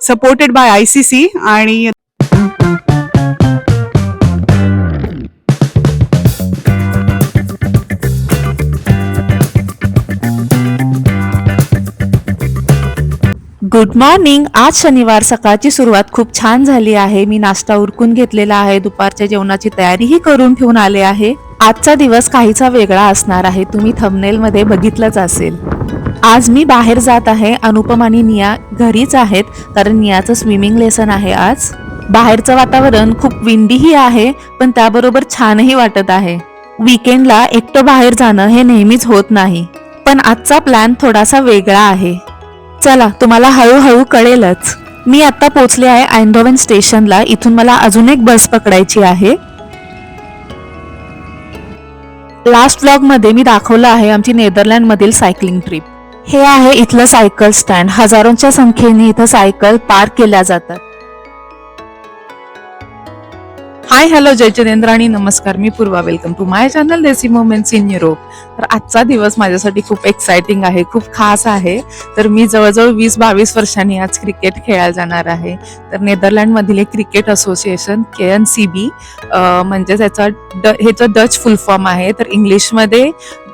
Supported by I C C आणि good morning आज शनिवार सकाळची सुरुवात खूप छान झाली आहे. मी नाश्ता उरकून घेतलेला आहे. दुपारच्या जेवणाची तयारीही करून ठेवून आले आहे. आजचा दिवस काहीसा वेगळा असणार आहे. तुम्ही थमनेलमध्ये बघितलंच असेल. आज मी बाहेर जात आहे. अनुपम आणि निया घरीच आहेत. कारण नियाचं स्विमिंग लेसन आहे आज. बाहेरचं वातावरण खूप विंडीही आहे पण त्याबरोबर छानही वाटत आहे. विकेंडला एकटं बाहेर जाणं हे नेहमीच होत नाही. पण आजचा प्लॅन थोडासा वेगळा आहे. चला तुम्हाला हळूहळू कळेलच. मी आता पोचले आहे आयंधोवन स्टेशनला. इथून मला अजून एक बस पकडायची आहे. लास्ट व्लॉगमध्ये मी दाखवलं आहे आमची नेदरलँड मधील सायकलिंग ट्रिप हे आहे इथलं सायकल स्टँड. हजारोंच्या संख्येने इथं सायकल पार्क केल्या जातात. हाय हॅलो जय जितेंद्र आणि नमस्कार. मी Purva. Welcome to my channel Desi moments in Europe. तर आजचा दिवस माझ्यासाठी खूप एक्सायटिंग आहे खूप खास आहे. तर मी जवळजवळ वीस बावीस वर्षांनी आज क्रिकेट खेळायला जाणार आहे. तर नेदरलँडमधील एक cricket association K N C B म्हणजे त्याचा ड ह्याचं डच फुल फॉर्म आहे. तर इंग्लिशमध्ये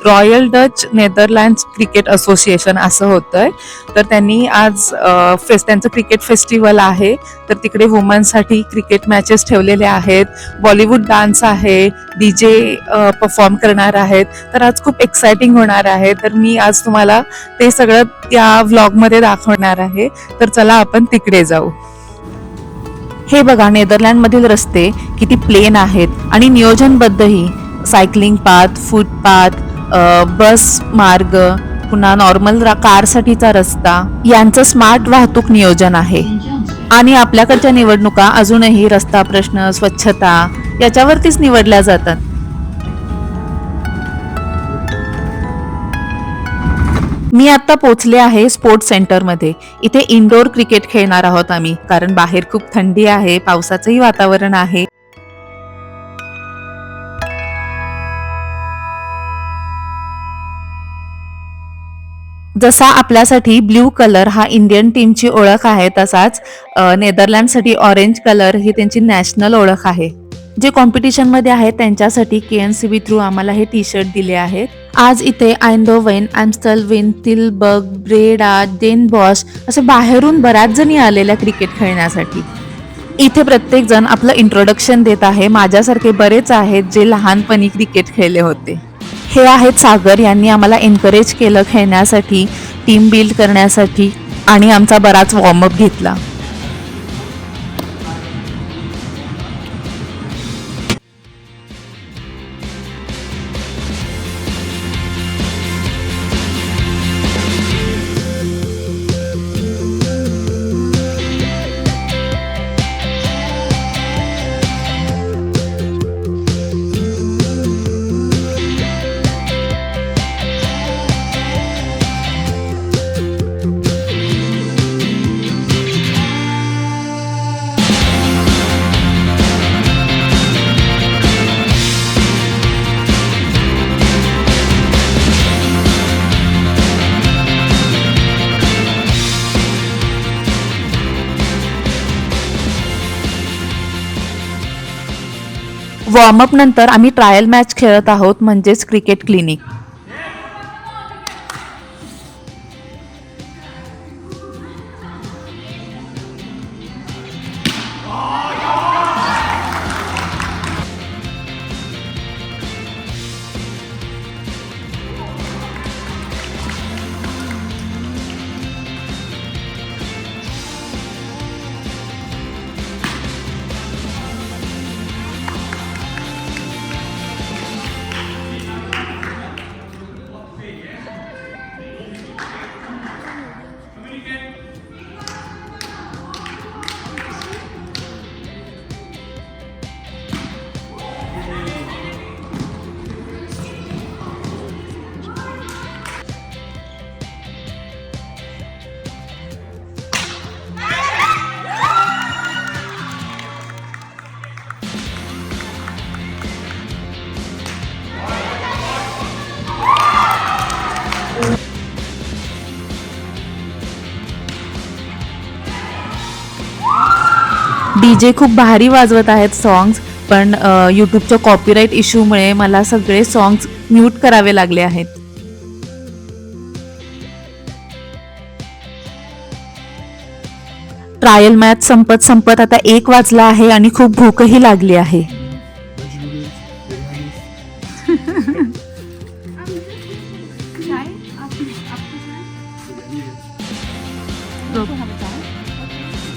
Royal Dutch Netherlands Cricket Association असं होतंय. तर त्यांनी आज फेस त्यांचं क्रिकेट फेस्टिवल आहे. तर तिकडे वुमनसाठी क्रिकेट मॅचेस ठेवलेले आहेत. बॉलिवूड डान्स आहे. डी जे परफॉर्म करणार आहेत. तर आज खूप एक्सायटिंग होणार आहे. तर मी आज तुम्हाला ते सगळं त्या व्लॉगमध्ये दाखवणार आहे. तर चला आपण तिकडे जाऊ. हे बघा नेदरलँडमधील रस्ते किती प्लेन आहेत. आणि नियोजनबद्धही. सायकलिंग पाथ फुटपाथ बस मार्ग पुन्हा नॉर्मल कारसाठीचा रस्ता यांचं स्मार्ट वाहतूक नियोजन आहे. आणि आपल्याकडच्या निवडणुका अजूनही रस्ता प्रश्न स्वच्छता याच्यावरतीच निवडल्या जातात. मी आता पोचले आहे स्पोर्ट्स सेंटरमध्ये इथे इंडोर क्रिकेट खेळणार आहोत आम्ही कारण बाहेर खूप थंडी आहे पावसाचंही वातावरण आहे. जसा आपल्यासाठी ब्ल्यू कलर हा इंडियन टीमची ओळख आहे तसाच नेदरलँडसाठी ऑरेंज कलर ही त्यांची नॅशनल ओळख आहे. जे कॉम्पिटिशनमध्ये आहेत त्यांच्यासाठी K N C B through आम्हाला हे टी शर्ट दिले आहेत. आज इथे Eindhoven Amstelveen Tilburg Breda Den Bosch असे बाहेरून बऱ्याच जणी आलेल्या क्रिकेट खेळण्यासाठी. इथे प्रत्येक जण आपलं इंट्रोडक्शन देत आहे. माझ्यासारखे बरेच आहेत जे लहानपणी क्रिकेट खेळले होते. हे आहेत सागर यांनी आम्हाला एनकरेज केलं खेळण्यासाठी टीम बिल्ड करण्यासाठी आणि आमचा बराच वॉर्मअप घेतला. वॉर्मअप नंतर आम्ही ट्रायल मॅच खेळत आहोत म्हणजेच क्रिकेट क्लिनिक डी जे खूप भारी वाजवत आहेत सॉंग्स पण यूट्यूबच्या कॉपीराईट इश्यूमुळे मला सगळे सॉंग्स म्यूट करावे लागले आहेत. ट्रायल मॅच संपत संपत आता एक वाजला आहे आणि खूप भूकही लागली आहे.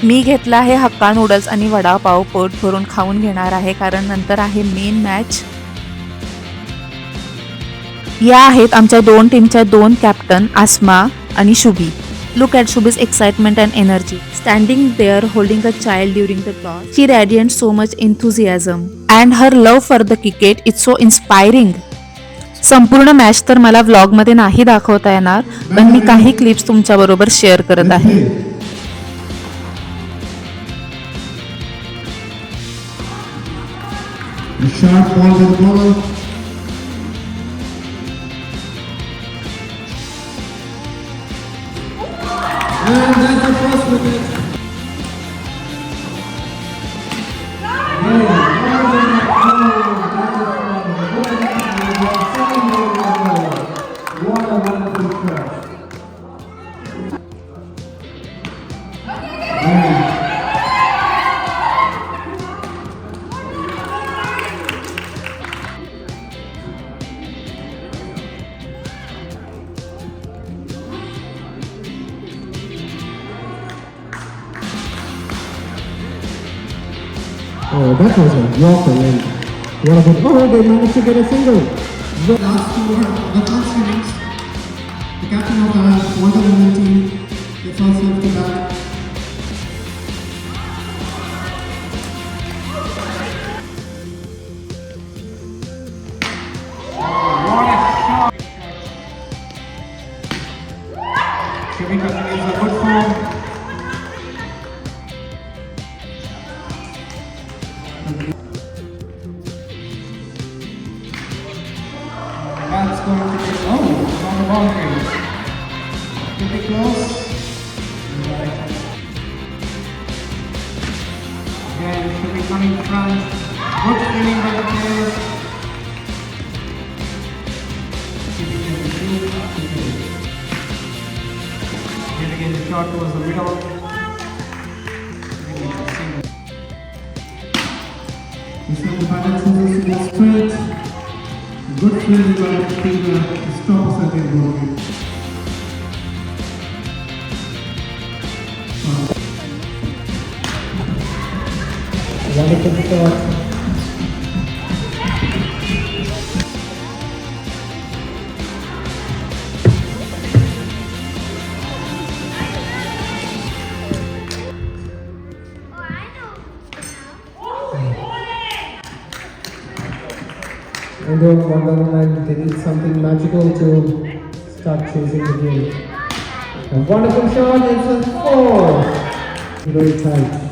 मी घेतला आहे हक्का नूडल्स आणि वडापाव. पोट भरून खाऊन घेणार आहे कारण नंतर आहे मेन मॅच या आहेत आमच्या दोन टीमच्या दोन कॅप्टन आसमा आणि Shubhi. Look at शुबीज excitement and energy standing there holding a child during the toss she radiant so much enthusiasm. And her love for the cricket it's so inspiring संपूर्ण मॅच तर मला व्लॉगमध्ये नाही दाखवता येणार पण मी काही क्लिप्स तुमच्याबरोबर शेअर करत आहे. The sharp falls in color. And Yorker and what oh, they managed to get a single. The last two, the last innings, the captain of the Wonder Woman team gets herself to bat. The good form? That's the boundary. Pretty close. Again, should be coming front. Good fielding by the players. Keeping it in two. Yet again, the shot was the middle. This time the balance is straight good field development fielder stops at the moment. Wonderful thoughts. And then Wonder Woman they did something magical to start chasing the game. A wonderful shot, it's a four. Very tight.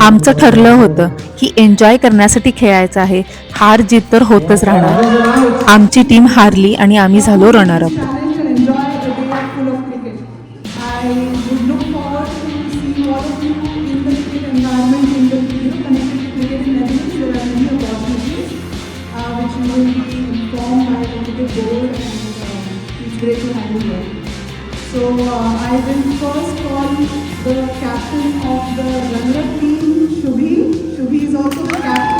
आमचं ठरलं होतं की enjoy करण्यासाठी खेळायचं आहे हार जीत तर होतच राहणार आमची टीम हारली आणि आम्ही झालो runner up challenge and enjoy the day full of cricket. I would look forward to seeing all of you great to have you here. So uh, I will first call the captain of the runner-up team, Shubhi. Shubhi is also the captain.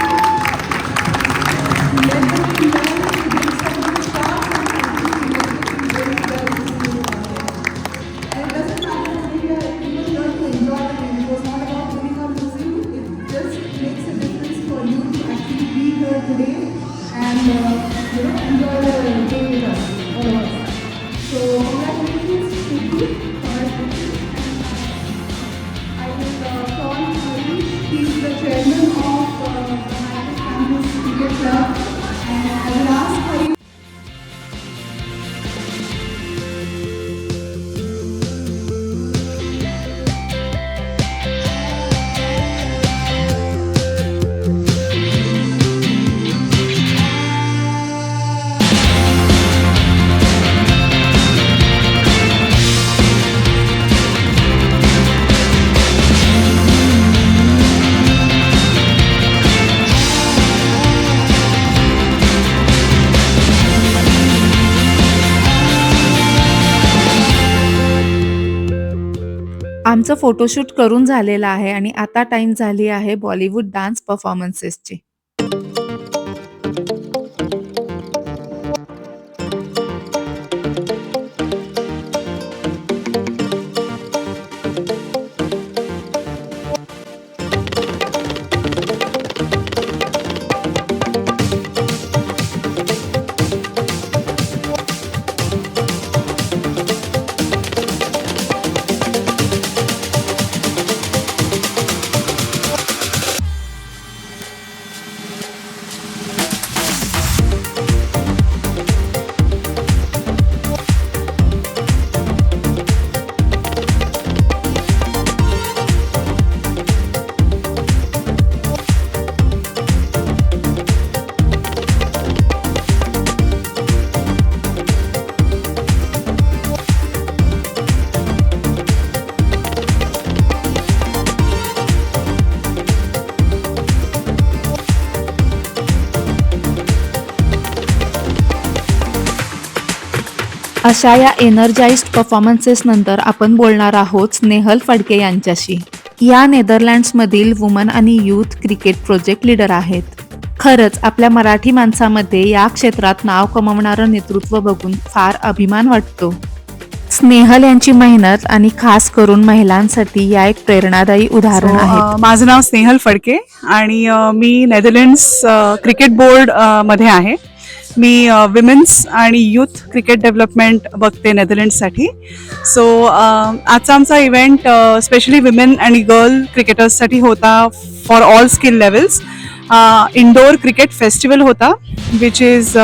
आमचं photoshoot करून झालेलं आहे आणि आता time झाली आहे Bollywood dance परफॉर्मन्सेसची अशा या एनर्जाइज्ड परफॉर्मन्सेस नंतर आपण बोलणार आहोत स्नेहल फडके यांच्याशी. या नेदरलँड्समधील वुमन आणि यूथ क्रिकेट प्रोजेक्ट लीडर आहेत. खरंच आपल्या मराठी माणसामध्ये या क्षेत्रात नाव कमावणारं नेतृत्व बघून फार अभिमान वाटतो. स्नेहल यांची मेहनत आणि खास करून महिलांसाठी या एक प्रेरणादायी उदाहरण आहे. अ, माझं नाव स्नेहल फडके आणि अ, मी Netherlands uh, cricket board uh, मध्ये आहे. मी विमेन्स आणि यूथ क्रिकेट डेव्हलपमेंट बघते नेदरलँड्ससाठी सो आजचा आमचा इव्हेंट स्पेशली विमेन आणि गर्ल क्रिकेटर्ससाठी होता for all skill levels indoor cricket festival होता which is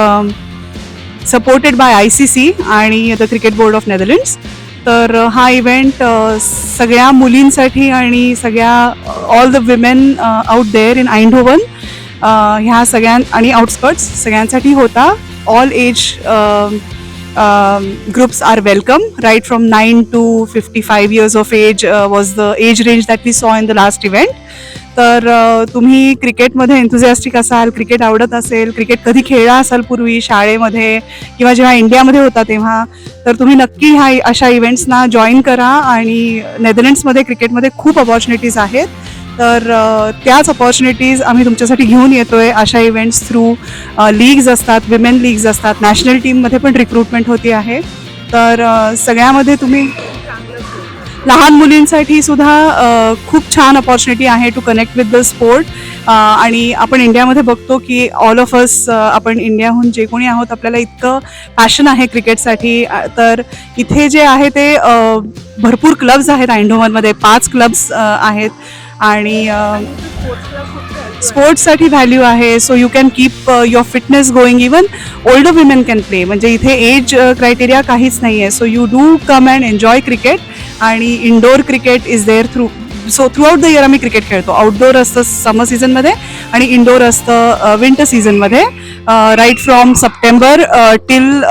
supported by I C C आणि the cricket board of Netherlands तर हा इव्हेंट सगळ्या मुलींसाठी आणि सगळ्या all the women out there in Eindhoven ह्या सगळ्यां आणि आउटस्कर्ट्स सगळ्यांसाठी होता. All age groups are welcome right from nine to fifty five years of age was the age range that we saw in the last event तर तुम्ही क्रिकेटमध्ये enthusiastic असाल cricket आवडत असेल क्रिकेट कधी खेळला असाल पूर्वी शाळेमध्ये किंवा जेव्हा इंडियामध्ये होता तेव्हा तर तुम्ही नक्की ह्या अशा इव्हेंट्सना जॉईन करा. आणि नेदरलँड्समध्ये क्रिकेटमध्ये खूप अपॉर्च्युनिटीज आहेत. तर त्याच अपॉर्च्युनिटीज आम्ही तुमच्यासाठी घेऊन येतो आहे अशा इव्हेंट्स थ्रू लीग्ज असतात विमेन लीग्ज असतात. नॅशनल टीममध्ये पण रिक्रुटमेंट होती आहे. तर सगळ्यामध्ये तुम्ही लहान मुलींसाठी सुद्धा खूप छान अपॉर्च्युनिटी आहे to connect with the sport आणि आपण इंडियामध्ये बघतो की ऑल ऑफ अस आपण इंडियाहून जे कोणी आहोत आपल्याला इतकं पॅशन आहे क्रिकेटसाठी. तर इथे जे आहे ते भरपूर क्लब्स आहेत आयंडोवनमध्ये पाच क्लब्स आहेत. आणि स्पोर्ट्ससाठी व्हॅल्यू आहे so you can keep your fitness going even older women can play म्हणजे इथे एज क्रायटेरिया काहीच नाही आहे so you do come and enjoy cricket आणि indoor cricket is there through so throughout the year आम्ही cricket खेळतो. Outdoor असतं summer सीझनमध्ये आणि इनडोअर असतं विंटर सीझनमध्ये right from September till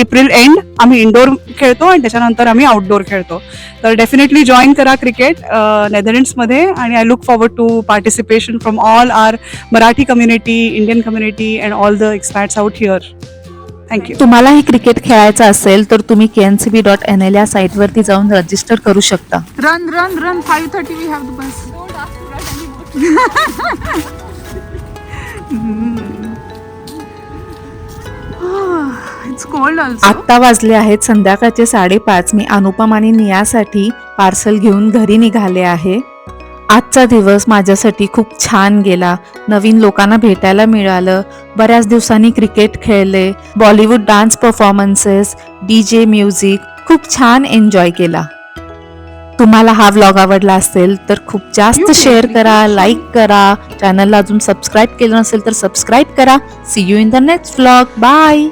April end आम्ही इनडोअर खेळतो आणि त्याच्यानंतर आम्ही आउटडोर खेळतो. तर डेफिनेटली जॉईन करा क्रिकेट नेदरलँड्समध्ये आणि I look forward to participation from all our Marathi community Indian community and all the expats out here thank you तुम्हालाही क्रिकेट खेळायचं असेल तर तुम्ही K N C B dot N L या साईटवरती जाऊन रजिस्टर करू शकता Run, run, run. 5.30 we have the bus. Don't ask to run anymore. it's cold also. आत्ता वाजले आहेत संध्याकाळचे साडेपाच मी अनुपम आणि नियासाठी पार्सल घेऊन घरी निघाले आहे आजचा दिवस माझ्यासाठी खूप छान गेला. नवीन लोकांना भेटायला मिळालं. बऱ्याच दिवसांनी क्रिकेट खेळले Bollywood dance performances D J music खूप छान एन्जॉय केला. तुम्हाला हा व्लॉग आवडला असेल तर खूप जास्त शेअर करा लाईक करा. चॅनलला अजून सबस्क्राईब केलं नसेल तर सबस्क्राईब करा. See you in the next vlog bye